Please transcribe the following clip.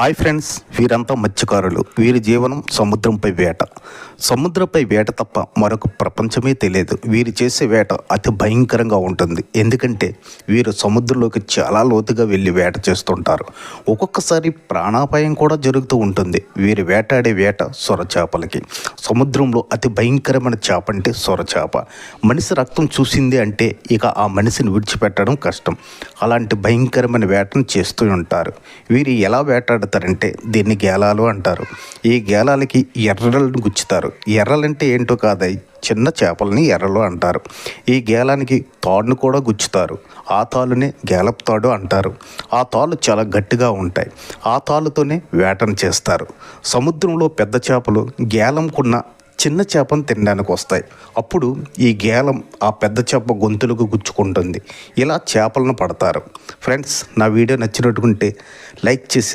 Hi friends వీరంతా మత్స్యకారులు. వీరి జీవనం సముద్రంపై వేట. సముద్రంపై వేట తప్ప మరొక ప్రపంచమే తెలియదు. వీరు చేసే వేట అతి భయంకరంగా ఉంటుంది. ఎందుకంటే వీరు సముద్రంలోకి చాలా లోతుగా వెళ్ళి వేట చేస్తుంటారు. ఒక్కొక్కసారి ప్రాణాపాయం కూడా జరుగుతూ ఉంటుంది. వీరు వేటాడే వేట సొరచేపలకి సముద్రంలో అతి భయంకరమైన చేప అంటే సొరచేప మనిషి రక్తం చూసింది అంటే ఇక ఆ మనిషిని విడిచిపెట్టడం కష్టం. అలాంటి భయంకరమైన వేటను చేస్తూ ఉంటారు. వీరు ఎలా పెడతారంటే దీన్ని గేలాలు అంటారు. ఈ గేలాలకి ఎర్రలను గుచ్చుతారు. ఎర్రలంటే ఏంటో కాదై చిన్న చేపలని ఎర్రలు అంటారు. ఈ గేలానికి తాడును కూడా గుచ్చుతారు. ఆ తాళ్ళునే గేలపు తాడు అంటారు. ఆ తాళ్ళు చాలా గట్టిగా ఉంటాయి. ఆ తాళ్ళతోనే వేటను చేస్తారు. సముద్రంలో పెద్ద చేపలు గేలంకున్న చిన్న చేపను తినడానికి వస్తాయి. అప్పుడు ఈ గేలం ఆ పెద్ద చేప గొంతులకు గుచ్చుకుంటుంది. ఇలా చేపలను పడతారు. ఫ్రెండ్స్ నా వీడియో నచ్చినట్టుకుంటే లైక్ చేసి